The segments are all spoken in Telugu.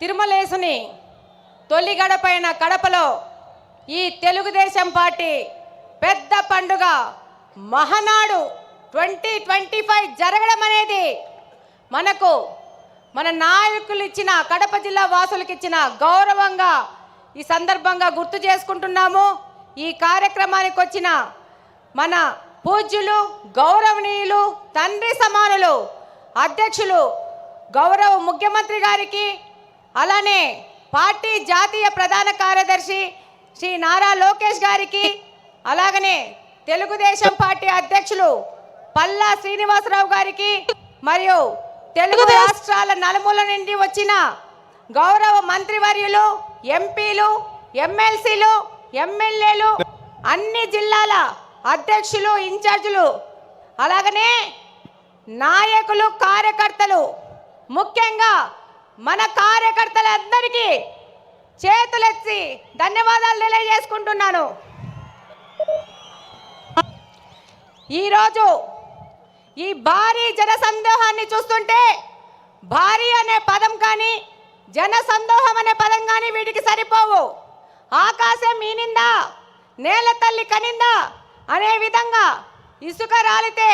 తిరుమలేసుని తొలిగడ పైన కడపలో ఈ తెలుగుదేశం పార్టీ పెద్ద పండుగ మహనాడు ట్వంటీ ట్వంటీ ఫైవ్ జరగడం అనేది మనకు మన నాయకులు ఇచ్చిన కడప జిల్లా వాసులకు ఇచ్చిన గౌరవంగా ఈ సందర్భంగా గుర్తు చేసుకుంటున్నాము. ఈ కార్యక్రమానికి వచ్చిన మన పూజ్యులు గౌరవనీయులు తండ్రి సమానులు అధ్యక్షులు గౌరవ ముఖ్యమంత్రి గారికి అలానే పార్టీ జాతీయ ప్రధాన కార్యదర్శి శ్రీ నారా లోకేష్ గారికి అలాగనే తెలుగుదేశం పార్టీ అధ్యక్షులు పల్లా శ్రీనివాసరావు గారికి మరియు తెలుగు రాష్ట్రాల నలుమూల నుండి వచ్చిన గౌరవ మంత్రివర్యులు ఎంపీలు ఎమ్మెల్సీలు ఎమ్మెల్యేలు అన్ని జిల్లాల అధ్యక్షులు ఇన్ఛార్జులు అలాగనే నాయకులు కార్యకర్తలు ముఖ్యంగా మన కార్యకర్తలందరికీ చేతులెత్తి ధన్యవాదాలు తెలియజేసుకుంటున్నాను. ఈరోజు ఈ భారీ జన సందోహాన్ని చూస్తుంటే భారీ అనే పదం కానీ జన సందోహం అనే పదం కానీ వీటికి సరిపోవు. ఆకాశం ఈనిందా? నేల తల్లి కనిందా? అనే విధంగా ఇసుక రాలితే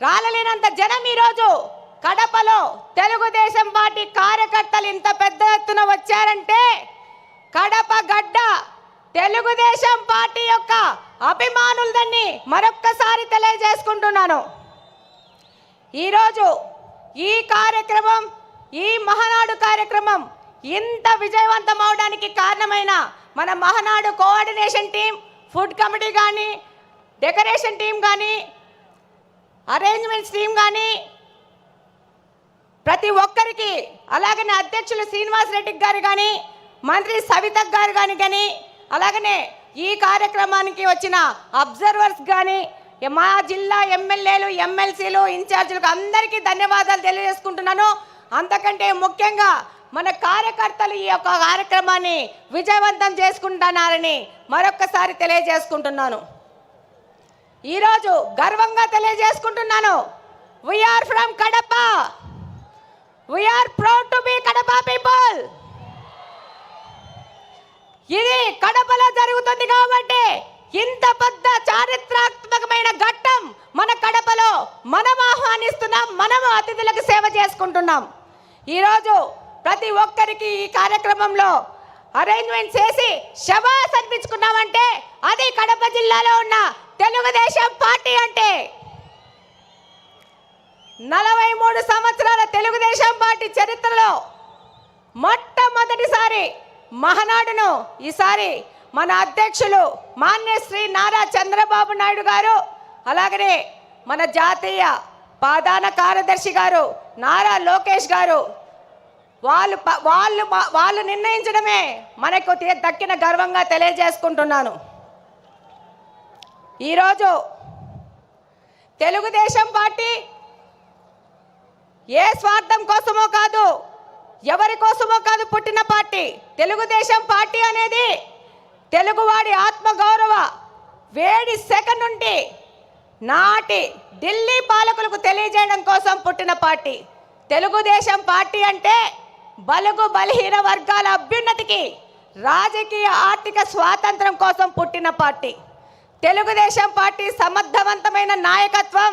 రాలలేనంత జనం ఈరోజు కడపలో తెలుగుదేశం పార్టీ కార్యకర్తలు ఇంత పెద్ద ఎత్తున వచ్చారంటే కడప గడ్డ తెలుగుదేశం పార్టీ యొక్క అభిమానులదని మరొక్కసారి తెలియజేసుకుంటున్నాను. ఈరోజు ఈ కార్యక్రమం ఈ మహనాడు కార్యక్రమం ఇంత విజయవంతం అవడానికి కారణమైన మన Mahanadu coordination team food committee కానీ డెకరేషన్ టీం కానీ అరేంజ్మెంట్స్ టీం కానీ ప్రతి ఒక్కరికి అలాగనే అధ్యక్షులు శ్రీనివాస్ రెడ్డి గారు కానీ మంత్రి సవిత గారు కానీ కానీ అలాగనే ఈ కార్యక్రమానికి వచ్చిన అబ్జర్వర్స్ కానీ మా జిల్లా ఎమ్మెల్యేలు ఎమ్మెల్సీలు ఇన్ఛార్జీలకు అందరికీ ధన్యవాదాలు తెలియజేసుకుంటున్నాను. అంతకంటే ముఖ్యంగా మన కార్యకర్తలు ఈ యొక్క కార్యక్రమాన్ని విజయవంతం చేసుకుంటున్నారని మరొక్కసారి తెలియజేసుకుంటున్నాను. ఈరోజు గర్వంగా తెలియజేసుకుంటున్నాను. We are from Kadapa we are proud to be Kadapa people ఇది కడపలో జరుగుతుంది కాబట్టి ఇంత పెద్ద చారిత్రాత్మకమైన ఘట్టం మన కడపలో మనం ఆహ్వానిస్తున్నాం మనం అతిథులకు సేవ చేసుకుంటున్నాం. ఈరోజు ప్రతి ఒక్కరికి ఈ కార్యక్రమంలో అరేంజ్మెంట్ చేసి శవాస్ అనిపించుకున్నామంటే అది కడప జిల్లాలో ఉన్న తెలుగుదేశం పార్టీ అంటే నలభై మూడు సంవత్సరాల తెలుగుదేశం పార్టీ చరిత్రలో మొట్టమొదటిసారి మహనాడును ఈసారి మన అధ్యక్షులు మాన్య శ్రీ నారా చంద్రబాబు నాయుడు గారు అలాగనే మన జాతీయ ప్రధాన కార్యదర్శి గారు నారా లోకేష్ గారు వాళ్ళు వాళ్ళు వాళ్ళు నిర్ణయించడమే మనకు దక్కిన గర్వంగా తెలియజేసుకుంటున్నాను. ఈరోజు తెలుగుదేశం పార్టీ ఏ స్వార్థం కోసమో కాదు ఎవరి కోసమో కాదు పుట్టిన పార్టీ. తెలుగుదేశం పార్టీ అనేది తెలుగువాడి ఆత్మగౌరవ వేడి సెకండ్ నుండి నాటి ఢిల్లీ పాలకులకు తెలియజేయడం కోసం పుట్టిన పార్టీ. తెలుగుదేశం పార్టీ అంటే బలుగు బలహీన వర్గాల అభ్యున్నతికి రాజకీయ ఆర్థిక స్వాతంత్రం కోసం పుట్టిన పార్టీ. తెలుగుదేశం పార్టీ సమర్థవంతమైన నాయకత్వం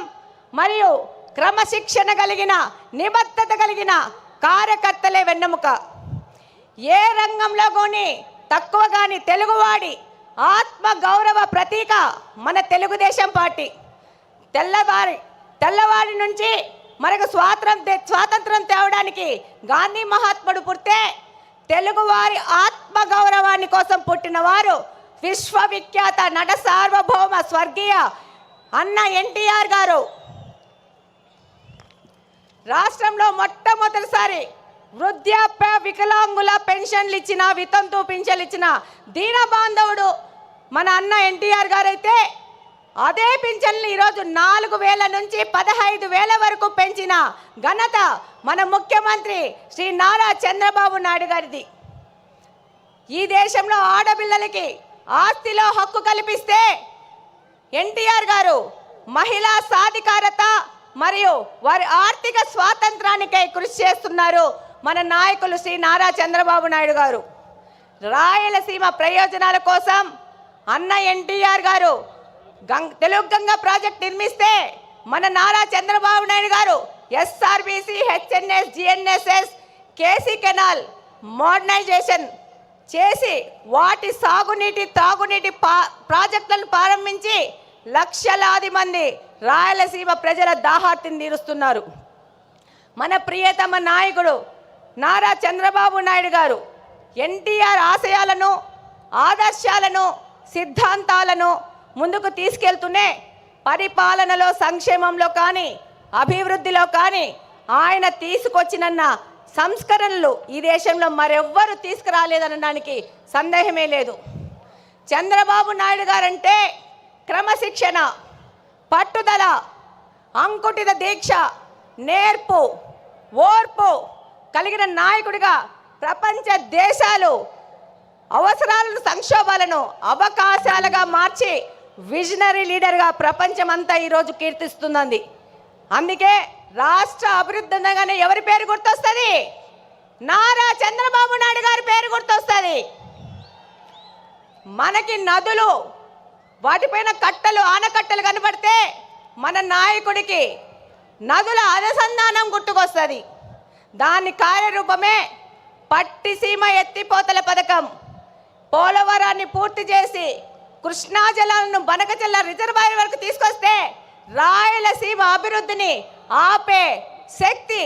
మరియు క్రమశిక్షణ కలిగిన నిబద్ధత కలిగిన కార్యకర్తలే వెన్నెముక. ఏ రంగంలో కానీ తక్కువ కానీ తెలుగువాడి ఆత్మ గౌరవ ప్రతీక మన తెలుగుదేశం పార్టీ. తెల్లవారి తెల్లవారి నుంచి మనకు స్వాతంత్రం స్వాతంత్రం తేవడానికి గాంధీ మహాత్ముడు పుడితే తెలుగువారి ఆత్మ గౌరవాన్ని కోసం పుట్టిన వారు విశ్వవిఖ్యాత నట సార్వభౌమ స్వర్గీయ అన్న ఎన్టీఆర్ గారు. రాష్ట్రంలో మొట్టమొదటిసారి వృద్ధాప్య వికలాంగుల పెన్షన్లు ఇచ్చిన వితంతు పింఛన్లు ఇచ్చిన దీన బాంధవుడు మన అన్న ఎన్టీఆర్ గారైతే అదే పింఛన్లు ఈరోజు నాలుగు వేల నుంచి పదహైదు వేల వరకు పెంచిన ఘనత మన ముఖ్యమంత్రి శ్రీ నారా చంద్రబాబు నాయుడు గారిది. ఈ దేశంలో ఆడపిల్లలకి ఆస్తిలో హక్కు కల్పిస్తే ఎన్టీఆర్ గారు మహిళా సాధికారత మరియు వారి ఆర్థిక స్వాతంత్రానికై కృషి చేస్తున్నారు మన నాయకులు శ్రీ నారా చంద్రబాబు నాయుడు గారు. రాయలసీమ ప్రయోజనాల కోసం అన్న ఎన్టీఆర్ గారు గం తెలుగు గంగ ప్రాజెక్ట్ నిర్మిస్తే మన Nara Chandrababu Naidu garu SRBC HNS GNSS KC canal modernisation చేసి వాటి సాగునీటి తాగునీటి పా ప్రాజెక్టులను ప్రారంభించి లక్షలాది మంది రాయలసీమ ప్రజల దాహార్తిని తీరుస్తున్నారు. మన ప్రియతమ నాయకుడు నారా చంద్రబాబు నాయుడు గారు ఎన్టీఆర్ ఆశయాలను ఆదర్శాలను సిద్ధాంతాలను ముందుకు తీసుకెళ్తూనే పరిపాలనలో సంక్షేమంలో కానీ అభివృద్ధిలో కానీ ఆయన తీసుకొచ్చినన్న సంస్కరణలు ఈ దేశంలో మరెవ్వరు తీసుకురాలేదనడానికి సందేహమే లేదు. చంద్రబాబు నాయుడు గారంటే క్రమశిక్షణ పట్టుదల అంకుటిత దీక్ష నేర్పు ఓర్పు కలిగిన నాయకుడిగా ప్రపంచ దేశాలు అవసరాలను సంక్షోభాలను అవకాశాలుగా మార్చి విజనరీ లీడర్గా ప్రపంచమంతా ఈరోజు కీర్తిస్తుందంది అందుకే రాష్ట్ర అభివృద్ధి అనగానే ఎవరి పేరు గుర్తొస్తుంది? నారా చంద్రబాబు నాయుడు గారి పేరు గుర్తొస్తుంది. మనకి నదులు వాటిపైన కట్టలు ఆనకట్టలు కనబడితే మన నాయకుడికి నదుల అనుసంధానం గుర్తుకొస్తుంది. దాని కార్యరూపమే పట్టిసీమ ఎత్తిపోతల పథకం. పోలవరాన్ని పూర్తి చేసి కృష్ణా జలాలను బనకజల్ల రిజర్వాయర్ వరకు తీసుకొస్తే రాయలసీమ అభివృద్ధిని ఆపే శక్తి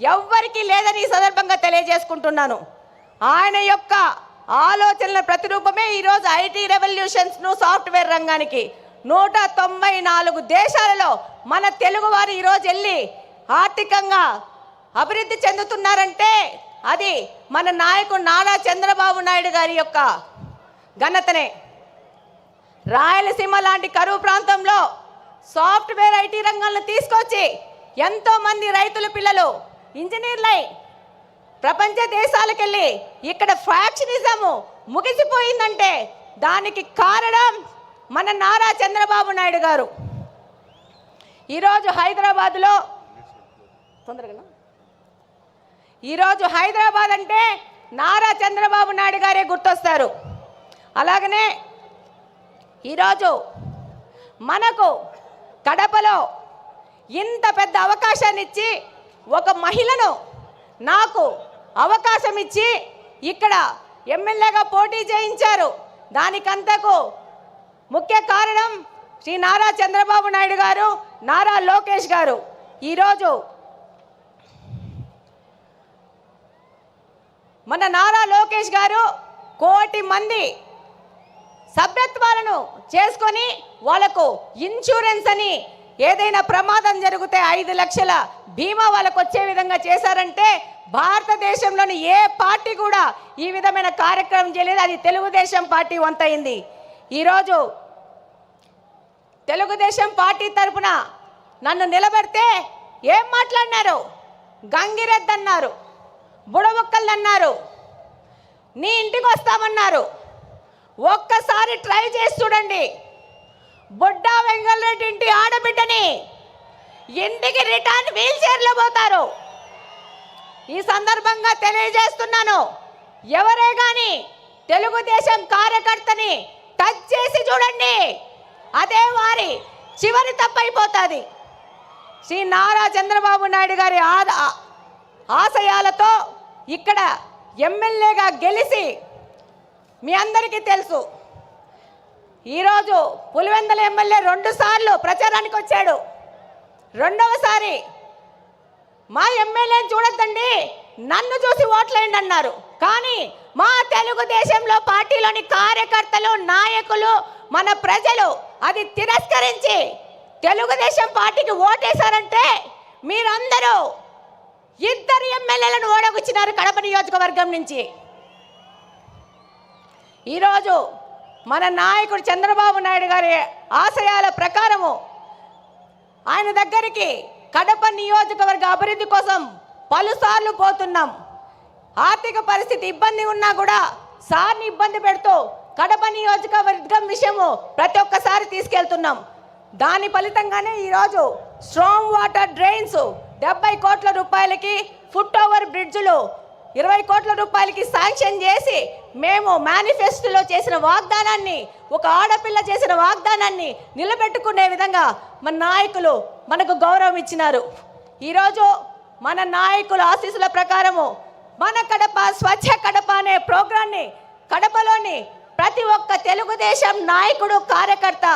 ఎవ్వరికీ లేదని ఈ సందర్భంగా తెలియజేసుకుంటున్నాను. ఆయన యొక్క ఆలోచనల ప్రతిరూపమే ఈరోజు ఐటీ రెవల్యూషన్స్ను సాఫ్ట్వేర్ రంగానికి నూట తొంభై నాలుగు దేశాలలో మన తెలుగువారు ఈరోజు వెళ్ళి ఆర్థికంగా అభివృద్ధి చెందుతున్నారంటే అది మన నాయకుడు నారా చంద్రబాబు నాయుడు గారి యొక్క ఘనతనే. రాయలసీమ లాంటి కరువు ప్రాంతంలో సాఫ్ట్వేర్ ఐటీ రంగంలో తీసుకొచ్చి ఎంతోమంది రైతులు రైతుల పిల్లలు ఇంజనీర్లై ప్రపంచ దేశాలకెళ్ళి ఇక్కడ ఫ్యాక్షనిజము ముగిసిపోయిందంటే దానికి కారణం మన నారా చంద్రబాబు నాయుడు గారు. ఈరోజు హైదరాబాద్లో తొందరగా ఈరోజు హైదరాబాద్ అంటే నారా చంద్రబాబు నాయుడు గారే గుర్తొస్తారు. అలాగనే ఈరోజు మనకు కడపలో ఇంత పెద్ద అవకాశాన్ని ఇచ్చి ఒక మహిళను నాకు అవకాశం ఇచ్చి ఇక్కడ ఎమ్మెల్యేగా పోటీ చేయించారు. దానికంతకు ముఖ్య కారణం శ్రీ నారా చంద్రబాబు నాయుడు గారు నారా లోకేష్ గారు. ఈరోజు మన నారా లోకేష్ గారు కోటి మంది సభ్యత్వాలను చేసుకొని వాళ్ళకు ఇన్సూరెన్స్ అని ఏదైనా ప్రమాదం జరిగితే ఐదు లక్షల బీమా వాళ్ళకు వచ్చే విధంగా చేశారంటే భారతదేశంలోని ఏ పార్టీ కూడా ఈ విధమైన కార్యక్రమం చేయలేదు. అది తెలుగుదేశం పార్టీ వంతైంది. ఈరోజు తెలుగుదేశం పార్టీ తరపున నన్ను నిలబెడితే ఏం మాట్లాడినారు? గంగిరెద్దు అన్నారు నీ ఇంటికి వస్తామన్నారు. ఒక్కసారి ట్రై చేసి చూడండి. బుడ్డా వెంగళరెడ్డి ఇంటి ఆడబిడ్డని ఇంటికి రిటర్న్ వీల్ చైర్లో పోతారు. ఈ సందర్భంగా తెలియజేస్తున్నాను ఎవరే కానీ తెలుగుదేశం కార్యకర్తని టచ్ చేసి చూడండి. అదే వారి చివరి తప్పైపోతుంది. శ్రీ నారా చంద్రబాబు నాయుడు గారి ఆదా ఆశయాలతో ఇక్కడ ఎమ్మెల్యేగా గెలిచి మీ అందరికీ తెలుసు. ఈరోజు పులివెందల ఎమ్మెల్యే రెండుసార్లు ప్రచారానికి వచ్చాడు. రెండవసారి మా ఎమ్మెల్యేని చూడొద్దండి నన్ను చూసి ఓట్లేయండి అన్నారు. కానీ మా తెలుగుదేశంలో పార్టీలోని కార్యకర్తలు నాయకులు మన ప్రజలు అది తిరస్కరించి తెలుగుదేశం పార్టీకి ఓటేశారంటే మీరందరూ ఇద్దరు ఎమ్మెల్యేలను ఓడగొచ్చినారు కడప నియోజకవర్గం నుంచి. ఈరోజు మన నాయకుడు చంద్రబాబు నాయుడు గారి ఆశయాల ప్రకారము ఆయన దగ్గరికి కడప నియోజకవర్గ అభివృద్ధి కోసం పలుసార్లు పోతున్నాం. ఆర్థిక పరిస్థితి ఇబ్బంది ఉన్నా కూడా సార్ని ఇబ్బంది పెడుతూ కడప నియోజకవర్గం విషయము ప్రతి ఒక్కసారి తీసుకెళ్తున్నాం. దాని ఫలితంగానే ఈరోజు స్ట్రాంగ్ వాటర్ డ్రైన్స్ డెబ్బై కోట్ల రూపాయలకి ఫుట్ ఓవర్ బ్రిడ్జ్లు ఇరవై కోట్ల రూపాయలకి శాంక్షన్ చేసి మేము మేనిఫెస్టోలో చేసిన వాగ్దానాన్ని ఒక ఆడపిల్ల చేసిన వాగ్దానాన్ని నిలబెట్టుకునే విధంగా మన నాయకులు మనకు గౌరవం ఇచ్చినారు. ఈరోజు మన నాయకుల ఆశీస్సుల ప్రకారము మన కడప స్వచ్ఛ కడప అనే ప్రోగ్రాన్ని కడపలోని ప్రతి ఒక్క తెలుగుదేశం నాయకుడు కార్యకర్త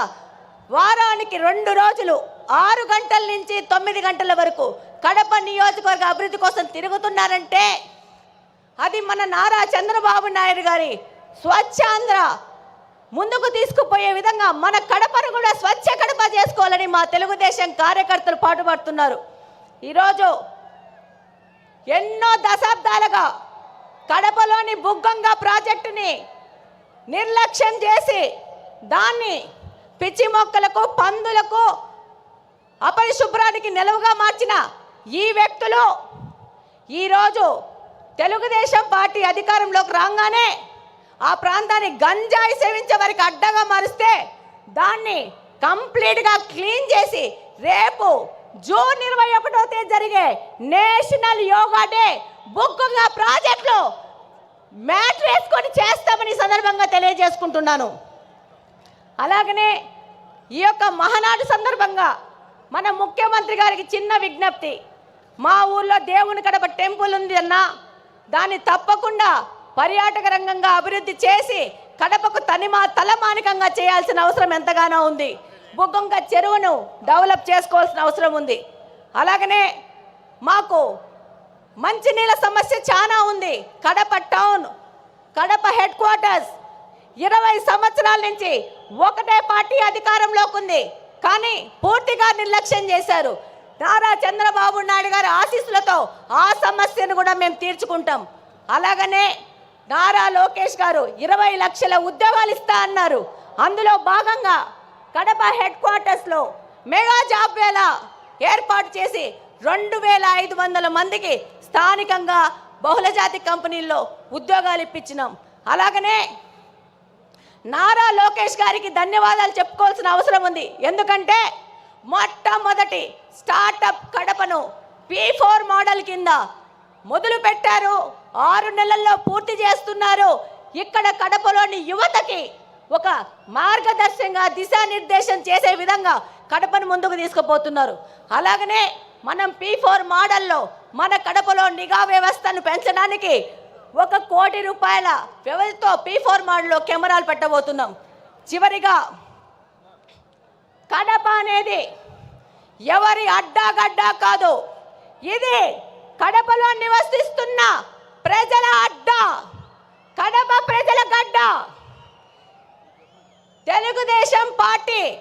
వారానికి రెండు రోజులు ఆరు గంటల నుంచి తొమ్మిది గంటల వరకు కడప నియోజకవర్గ అభివృద్ధి కోసం తిరుగుతున్నారంటే అది మన నారా చంద్రబాబు నాయుడు గారి స్వచ్ఛాంధ్ర ముందుకు తీసుకుపోయే విధంగా మన కడపను కూడా స్వచ్ఛ కడప చేసుకోవాలని మా తెలుగుదేశం కార్యకర్తలు పాటుపడుతున్నారు. ఈరోజు ఎన్నో దశాబ్దాలుగా కడపలోని బుగ్గంగా ప్రాజెక్టుని నిర్లక్ష్యం చేసి దాన్ని పిచ్చి మొక్కలకు పందులకు అపరిశుభ్రానికి నిలువుగా మార్చిన ఈ వ్యక్తులు ఈరోజు తెలుగుదేశం పార్టీ అధికారంలోకి రాగానే ఆ ప్రాంతాన్ని గంజాయి సేవించే వారికి అడ్డగా మారిస్తే దాన్ని కంప్లీట్గా క్లీన్ చేసి రేపు జూన్ ఇరవై ఒకటో తేదీ జరిగే నేషనల్ యోగా డే బుక్గా ప్రాజెక్టులో మ్యాట్ వేసుకొని చేస్తామని ఈ సందర్భంగా తెలియజేసుకుంటున్నాను. అలాగనే ఈ యొక్క మహనాడు సందర్భంగా మన ముఖ్యమంత్రి గారికి చిన్న విజ్ఞప్తి. మా ఊర్లో దేవుని కడప టెంపుల్ ఉంది అన్న దాన్ని తప్పకుండా పర్యాటక రంగంగా అభివృద్ధి చేసి కడపకు తనిమా తలమానికంగా చేయాల్సిన అవసరం ఎంతగానో ఉంది. బుగ్గంగా చెరువును డెవలప్ చేసుకోవాల్సిన అవసరం ఉంది. అలాగనే మాకు మంచినీళ్ళ సమస్య చాలా ఉంది. Kadapa town Kadapa headquarters. ఇరవై సంవత్సరాల నుంచి ఒకటే పార్టీ అధికారంలోకి ఉంది. కానీ పూర్తిగా నిర్లక్ష్యం చేశారు. నారా చంద్రబాబు నాయుడు గారి ఆశీస్సులతో ఆ సమస్యను కూడా మేము తీర్చుకుంటాం. అలాగనే నారా లోకేష్ గారు ఇరవై లక్షల ఉద్యోగాలు ఇస్తా అన్నారు. అందులో భాగంగా కడప హెడ్ క్వార్టర్స్లో మెగా జాబ్ వేళ ఏర్పాటు చేసి రెండు వేల ఐదు వందల మందికి స్థానికంగా బహుళజాతి కంపెనీల్లో ఉద్యోగాలు ఇప్పించినాం. అలాగనే నారా లోకేష్ గారికి ధన్యవాదాలు చెప్పుకోవాల్సిన అవసరం ఉంది. ఎందుకంటే మొట్టమొదటి స్టార్టప్ కడపను పీ ఫోర్ మోడల్ కింద మొదలు పెట్టారు ఆరు నెలల్లో పూర్తి చేస్తున్నారు. ఇక్కడ కడపలోని యువతకి ఒక మార్గదర్శకంగా దిశానిర్దేశం చేసే విధంగా కడపను ముందుకు తీసుకుపోతున్నారు. అలాగనే మనం పీ ఫోర్ మోడల్లో మన కడపలో నిఘా వ్యవస్థను పెంచడానికి ఒక కోటి రూపాయల వ్యవధితో పీ ఫోర్ మోడల్లో కెమెరాలు పెట్టబోతున్నాం. చివరిగా కడప అనేది ఎవరి అడ్డాగడ్డా కాదు. ఇది కడపలో నివసిస్తున్న ప్రజల అడ్డా. కడప ప్రజల గడ్డ. తెలుగుదేశం పార్టీ.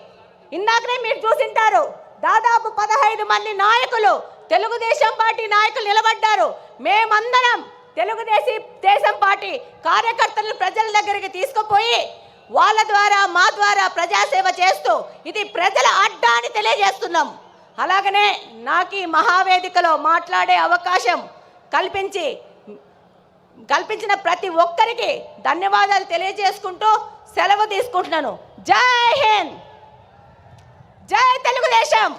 ఇందాకనే మీరు చూసింటారు. దాదాపు పదహైదు మంది నాయకులు తెలుగుదేశం పార్టీ నాయకులు నిలబడ్డారు. మేమందరం తెలుగుదేశం దేశం పార్టీ కార్యకర్తలను ప్రజల దగ్గరికి తీసుకుపోయి వాళ్ళ ద్వారా మా ద్వారా ప్రజాసేవ చేస్తూ ఇది ప్రజల అడ్డా అని తెలియజేస్తున్నాం. అలాగనే నాకు ఈ మహావేదికలో మాట్లాడే అవకాశం కల్పించి కల్పించిన ప్రతి ఒక్కరికి ధన్యవాదాలు తెలియజేసుకుంటూ సెలవు తీసుకుంటున్నాను. జై హింద్! జై తెలుగుదేశం.